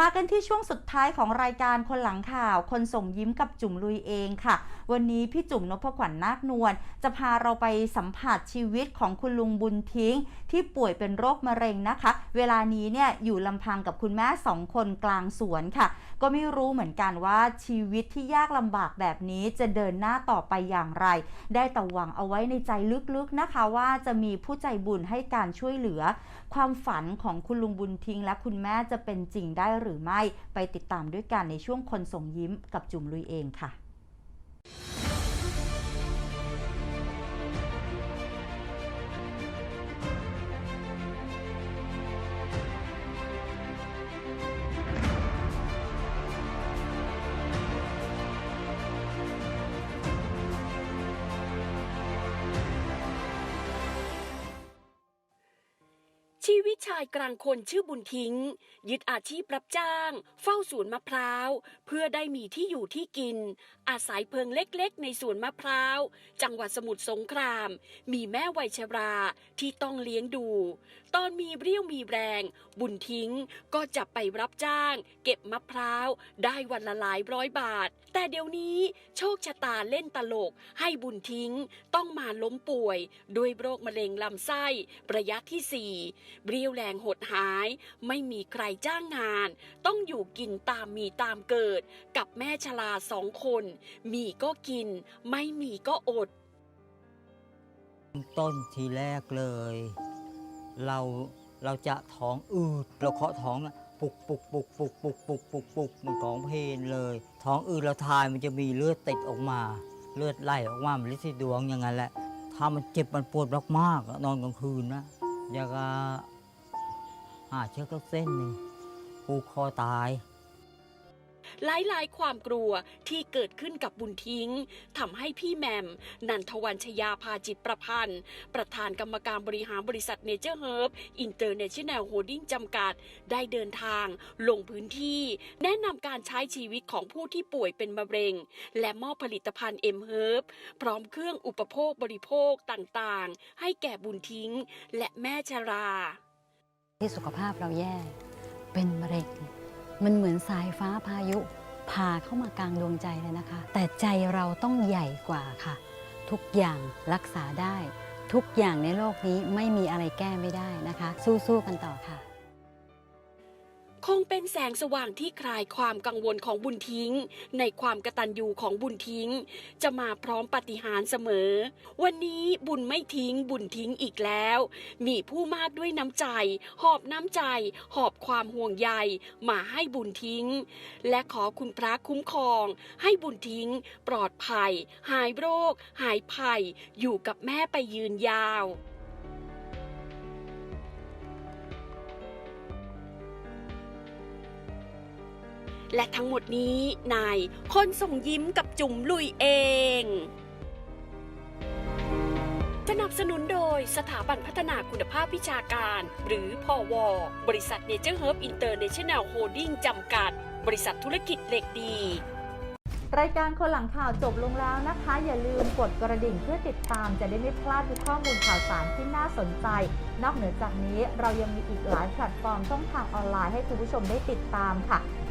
มากันที่ช่วงสุดท้ายของรายการคนหลังข่าว คนส่งยิ้มกับจุ๋มลุยเองค่ะ วันนี้พี่จุ๋มนพขวัญนาคนวลจะพาเราไปสัมผัสชีวิตของคุณลุงบุญทิ้ง ที่ป่วยเป็นโรคมะเร็งนะคะ เวลานี้เนี่ยอยู่ลำพังกับคุณแม่สองคนกลางสวนค่ะ ก็ไม่รู้เหมือนกันว่าชีวิตที่ยากลำบากแบบนี้จะเดินหน้าต่อไปอย่างไร ได้แต่หวังเอาไว้ในใจลึกๆนะคะ ว่าจะมีผู้ใจบุญให้การช่วยเหลือ ความฝันของคุณลุงบุญทิ้งและคุณแม่จะเป็นจริงได้หรือไม่ไปติดตามด้วยกันในช่วงคนส่งยิ้มกับจุ๋มลุยเองค่ะ ชีวิตชายกลางคนชื่อบุญทิ้ง ยึดอาชีพรับจ้าง เฝ้าสวนมะพร้าว เพื่อได้มีที่อยู่ที่กิน อาศัยเพิงเล็กๆ ในสวนมะพร้าว จังหวัดสมุทรสงคราม มีแม่วัยชราที่ต้องเลี้ยงดู ตอนมีเรี่ยวมีแรง บุญทิ้งก็จะไปรับจ้าง เก็บมะพร้าว ได้วันละหลายร้อยบาท แต่เดี๋ยวนี้โชคชะตาเล่นตลก ให้บุญทิ้งต้องมาล้มป่วย ด้วยโรคมะเร็งลำไส้ระยะที่สี่เรียวแรงหดหาย ไม่มีใครจ้างงาน ต้องอยู่กินตามมีตามเกิด กับแม่ชราสองคน มีก็กิน ไม่มีก็อด ต้นทีแรกเลย เราเราจะท้องอืดเราเคาะท้องปุกปุกปุกปุกปุกปุกปุกปุกเหมันของเพนเลย ท้องอืดเราทายมันจะมีเลือดติดออกมา เลือดไหลออกมามันลิสิดวงอย่างนั้นแหละถ้ามันเจ็บมันปวดมากๆนอนกลางคืนนะ อยากะหาเชือกสักเส้นหนึ่งผูกคอตาย หลายๆ ความกลัวที่เกิดขึ้นกับบุญทิ้งทำให้พี่แหมม นันทวันชยาภาจิตประพันธ์ ประธานกรรมการบริหารบริษัทเนเจอร์เฮิร์บอินเตอร์เนชั่นแนลโฮดดิ้งจำกัด ได้เดินทางลงพื้นที่ แนะนำการใช้ชีวิตของผู้ที่ป่วยเป็นมะเร็ง และมอบผลิตภัณฑ์เอ็มเฮิร์บพร้อมเครื่องอุปโภคบริโภคต่างๆ ให้แก่บุญทิ้ง และแม่ชรา ที่สุขภาพเราแย่ เป็นมะเร็ง มันเหมือนสายฟ้าพายุพาเข้ามากลางดวงใจเลยนะคะ แต่ใจเราต้องใหญ่กว่าค่ะ ทุกอย่างรักษาได้ ทุกอย่างในโลกนี้ไม่มีอะไรแก้ไม่ได้นะคะ สู้ๆกันต่อค่ะ คงเป็นแสงสว่างที่คลายความกังวลของบุญทิ้ง ในความกระตัญญูของบุญทิ้ง จะมาพร้อมปฏิหารเสมอ วันนี้บุญไม่ทิ้งบุญทิ้งอีกแล้ว มีผู้มากด้วยน้ำใจ หอบน้ำใจ หอบความห่วงใยมาให้บุญทิ้ง และขอคุณพระคุ้มครอง ให้บุญทิ้ง ปลอดภัย หายโรค หายภัย อยู่กับแม่ไปยืนยาว และทั้งหมดนี้นายคนส่งยิ้มกับจุ๋มลุยเอง สนับสนุนโดยสถาบันพัฒนาคุณภาพวิชาการ หรือพอวบริษัทเนเจอร์เฮิร์บอินเตอร์เนชั่นแนลโฮดดิ้งจำกัด บริษัทธุรกิจเหล็กดี รายการคนหลังข่าวจบลงแล้วนะคะ อย่าลืมกดกระดิ่งเพื่อติดตามจะได้ไม่พลาดทุกข้อมูลข่าวสารที่น่าสนใจ นอกเหนือจากนี้เรายังมีอีกหลายแพลตฟอร์มช่องทางออนไลน์ให้คุณผู้ชมได้ติดตามค่ะ